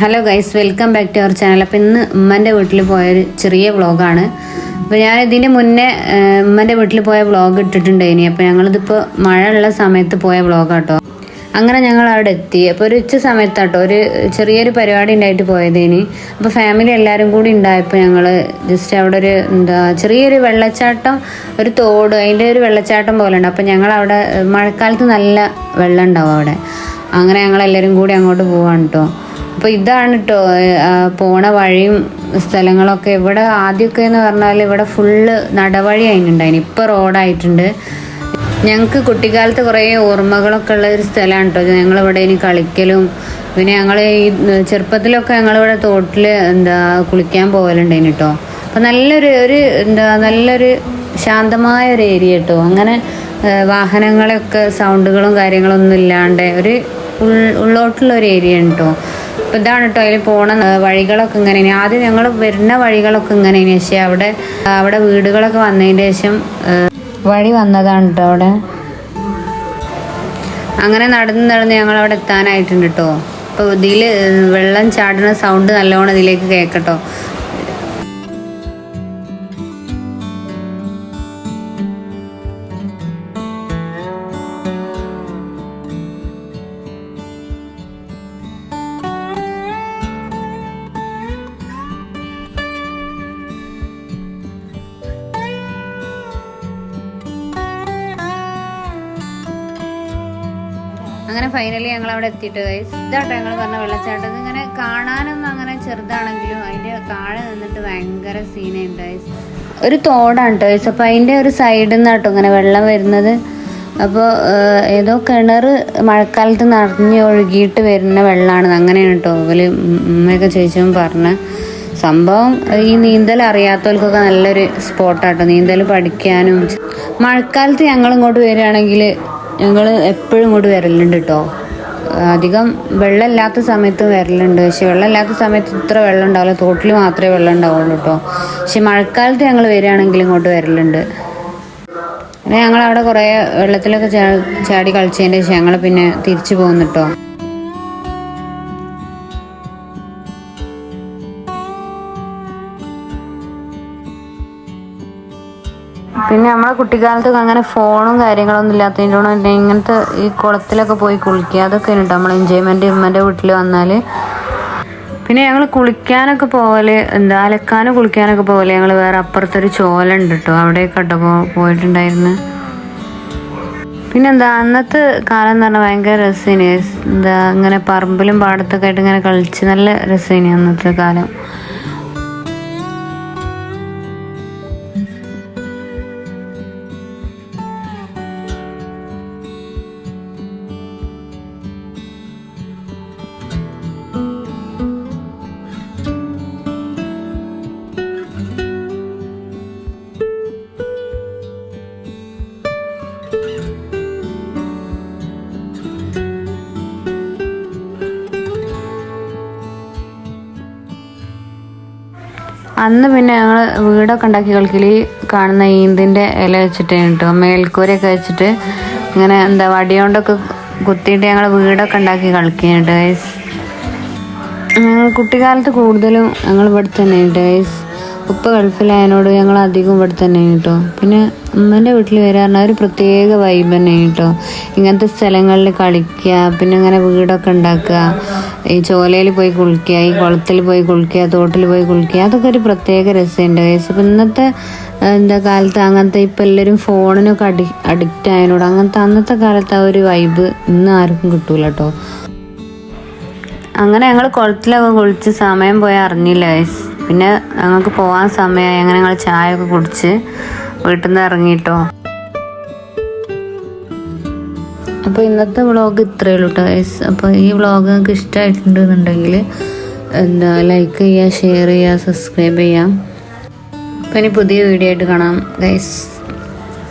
Hello guys welcome back to our channel അപ്പോൾ ഇന്ന് ഉമ്മന്റെ വീട്ടിൽ പോയൊരു ചെറിയ വ്ളോഗാണ് അപ്പോൾ ഞാൻ ഇതിന് മുന്നേ ഉമ്മന്റെ വീട്ടിൽ പോയ വ്ളോഗ് ഇട്ടിട്ടുണ്ട് ഇനി അപ്പോൾ ഞങ്ങളിതിപ്പോൾ മഴ ഉള്ള സമയത്ത് പോയ വ്ളോഗ് കേട്ടോ അങ്ങനെ ഞങ്ങൾ അവിടെ എത്തി. അപ്പോൾ ഒരു ഉച്ച സമയത്താട്ടോ ഒരു ചെറിയൊരു പരിപാടി ഉണ്ടായിട്ട് പോയത് ഇനി അപ്പോൾ ഫാമിലി എല്ലാവരും കൂടി ഉണ്ടായപ്പോൾ ഞങ്ങൾ ജസ്റ്റ് അവിടെ ഒരു എന്താ ചെറിയൊരു വെള്ളച്ചാട്ടം ഒരു തോട് അതിന്റെ ഒരു വെള്ളച്ചാട്ടം പോലെ ഉണ്ട്. അപ്പോൾ ഞങ്ങൾ അവിടെ മഴക്കാലത്ത് നല്ല വെള്ളം ഉണ്ടാവും അവിടെ. അങ്ങനെ ഞങ്ങൾ എല്ലാവരും കൂടി അങ്ങോട്ട് പോവാണ് കേട്ടോ അപ്പോൾ ഇതാണ് കേട്ടോ പോണ വഴിയും സ്ഥലങ്ങളൊക്കെ. ഇവിടെ ആദ്യമൊക്കെ എന്ന് പറഞ്ഞാൽ ഇവിടെ ഫുള്ള് നടവഴി അതിനുണ്ടായിന് ഇപ്പോൾ റോഡായിട്ടുണ്ട്. ഞങ്ങൾക്ക് കുട്ടിക്കാലത്ത് കുറേ ഓർമ്മകളൊക്കെ ഉള്ള ഒരു സ്ഥലമാണ് കേട്ടോ ഞങ്ങളിവിടെ ഇനി കളിക്കലും പിന്നെ ഞങ്ങൾ ഈ ചെറുപ്പത്തിലൊക്കെ ഞങ്ങളിവിടെ തോട്ടിൽ എന്താ കുളിക്കാൻ പോകലുണ്ടായിന് കേട്ടോ അപ്പോൾ നല്ലൊരു ഒരു എന്താ നല്ലൊരു ശാന്തമായ ഒരു ഏരിയ കേട്ടോ അങ്ങനെ വാഹനങ്ങളൊക്കെ സൗണ്ടുകളും കാര്യങ്ങളൊന്നും ഇല്ലാണ്ട് ഒരു ഉള്ളോട്ടുള്ള ഒരു ഏരിയ ഉണ്ടോ അപ്പോൾ ഇതാണ് കേട്ടോ അതിൽ പോണ വഴികളൊക്കെ ഇങ്ങനെ ആദ്യം ഞങ്ങൾ വരുന്ന വഴികളൊക്കെ ഇങ്ങനെ പക്ഷേ അവിടെ അവിടെ വീടുകളൊക്കെ വന്നതിന് ശേഷം വഴി വന്നതാണ് കേട്ടോ അവിടെ. അങ്ങനെ നടന്ന് നടന്ന് ഞങ്ങൾ അവിടെ എത്താനായിട്ടുണ്ട് കേട്ടോ അപ്പോൾ ഇതിൽ വെള്ളം ചാടുന്ന സൗണ്ട് നല്ലോണം ഇതിലേക്ക് കേൾക്കട്ടോ. അങ്ങനെ ഫൈനലി ഞങ്ങൾ അവിടെ എത്തിയിട്ട് guys. ഇതാട്ടോ ഞങ്ങൾ പറഞ്ഞ വെള്ളച്ചാട്ടം ഇങ്ങനെ കാണാനൊന്നും അങ്ങനെ ചെറുതാണെങ്കിലും അതിന്റെ താഴെ നിന്നിട്ട് ഭയങ്കര സീനുണ്ട്. ഒരു തോടാണ് കേട്ടോ guys. അപ്പൊ അതിന്റെ ഒരു സൈഡിൽ നിന്നാട്ടോ ഇങ്ങനെ വെള്ളം വരുന്നത് അപ്പോൾ ഏതോ കിണർ മഴക്കാലത്ത് നിറഞ്ഞ് ഒഴുകിയിട്ട് വരുന്ന വെള്ളമാണ് അങ്ങനെയാണ് കേട്ടോ ഇവർ ഉമ്മയൊക്കെ ചോദിച്ചപ്പോൾ പറഞ്ഞ സംഭവം ഈ നീന്തൽ അറിയാത്തവർക്കൊക്കെ നല്ലൊരു സ്പോട്ടാട്ടോ നീന്തൽ പഠിക്കാനും മഴക്കാലത്ത് ഞങ്ങൾ ഇങ്ങോട്ട് വരികയാണെങ്കിൽ ഞങ്ങൾ എപ്പോഴും ഇങ്ങോട്ട് വരലുണ്ട് കേട്ടോ അധികം വെള്ളമില്ലാത്ത സമയത്ത് വരലുണ്ട്. പക്ഷെ വെള്ളമില്ലാത്ത സമയത്ത് ഇത്ര വെള്ളം ഉണ്ടാവില്ല. തോട്ടിൽ മാത്രമേ വെള്ളം ഉണ്ടാവുള്ളൂ കേട്ടോ പക്ഷെ മഴക്കാലത്ത് ഞങ്ങൾ വരികയാണെങ്കിൽ ഇങ്ങോട്ട് വരലുണ്ട്. പിന്നെ ഞങ്ങൾ അവിടെ കുറേ വെള്ളത്തിലൊക്കെ ചാടി കളിച്ചതിന്റെ ശേഷം ഞങ്ങൾ പിന്നെ തിരിച്ചു പോകുന്നു കേട്ടോ പിന്നെ നമ്മളെ കുട്ടിക്കാലത്ത് അങ്ങനെ ഫോണും കാര്യങ്ങളൊന്നും ഇല്ലാത്തതിന്റെ കൂടെ തന്നെ ഇങ്ങനത്തെ ഈ കുളത്തിലൊക്കെ പോയി കുളിക്കുക അതൊക്കെ ഉണ്ട് നമ്മൾ എൻജോയ്മെന്റ് ഉമ്മന്റെ വീട്ടിൽ വന്നാൽ പിന്നെ ഞങ്ങൾ കുളിക്കാനൊക്കെ പോകൽ എന്താ അലക്കാനും കുളിക്കാനൊക്കെ പോകൽ ഞങ്ങൾ വേറെ അപ്പുറത്തൊരു ചോല ഉണ്ട് കേട്ടോ. അവിടെയൊക്കെ കേട്ടോ പോയിട്ടുണ്ടായിരുന്നു. പോയിട്ടുണ്ടായിരുന്നു പിന്നെന്താ അന്നത്തെ കാലം എന്ന് പറഞ്ഞാൽ ഭയങ്കര രസേനി. എന്താ ഇങ്ങനെ പറമ്പിലും പാടത്തൊക്കെ ആയിട്ട് ഇങ്ങനെ കളിച്ച് നല്ല രസേനി അന്നത്തെ കാലം. അന്ന് പിന്നെ ഞങ്ങൾ വീടൊക്കെ ഉണ്ടാക്കി കളിക്കൽ കാണുന്ന ഈന്തിന്റെ ഇല വെച്ചിട്ട് കേട്ടോ മേൽക്കൂരയൊക്കെ വെച്ചിട്ട് ഇങ്ങനെ എന്താ വടിയോണ്ടൊക്കെ കുത്തിയിട്ട് ഞങ്ങൾ വീടൊക്കെ ഉണ്ടാക്കി കളിക്കുന്നുണ്ട് ഗൈസ് ഞങ്ങൾ കുട്ടിക്കാലത്ത് കൂടുതലും ഞങ്ങൾ ഇവിടെ തന്നെ ഉണ്ട് ഗൈസ് ഉപ്പ ഗൾഫിലായതിനോട് ഞങ്ങൾ അധികം ഇവിടെ തന്നെ കേട്ടോ പിന്നെ ഉമ്മന്റെ വീട്ടിൽ വരാറുണ്ട് ഒരു പ്രത്യേക വൈബ് തന്നെ കേട്ടോ ഇങ്ങനത്തെ സ്ഥലങ്ങളിൽ കളിക്കുക പിന്നെ ഇങ്ങനെ വീടൊക്കെ ഉണ്ടാക്കുക ഈ ചോലയിൽ പോയി കുളിക്കുക ഈ കുളത്തിൽ പോയി കുളിക്കുക തോട്ടിൽ പോയി കുളിക്കുക അതൊക്കെ ഒരു പ്രത്യേക രസമുണ്ട്. കേസ് അപ്പം ഇന്നത്തെ എന്താ കാലത്ത് അങ്ങനത്തെ ഇപ്പം എല്ലാവരും ഫോണിനൊക്കെ അഡി അഡിക്റ്റ് ആയതിനോട് അങ്ങനത്തെ അന്നത്തെ കാലത്ത് ആ ഒരു വൈബ് ഇന്ന് ആർക്കും കിട്ടൂല കേട്ടോ അങ്ങനെ ഞങ്ങൾ കുളത്തിലൊക്കെ കുളിച്ച് സമയം പോയി അറിഞ്ഞില്ല ഗൈസ് പിന്നെ ഞങ്ങൾക്ക് പോകാൻ സമയമായി. അങ്ങനെ ഞങ്ങൾ ചായ ഒക്കെ കുടിച്ച് വീട്ടിൽ നിന്ന് ഇറങ്ങിട്ടോ അപ്പോൾ ഇന്നത്തെ വ്ളോഗ് ഇത്രയേ ഉള്ളൂ കേട്ടോ അപ്പോൾ ഈ വ്ളോഗ് നിങ്ങൾക്ക് ഇഷ്ടമായിട്ടുണ്ടെന്നുണ്ടെങ്കിൽ എന്താ ലൈക്ക് ചെയ്യുക ഷെയർ ചെയ്യുക സബ്സ്ക്രൈബ് ചെയ്യാം. അപ്പോൾ ഇനി പുതിയ വീഡിയോ ആയിട്ട് കാണാം ഗൈസ്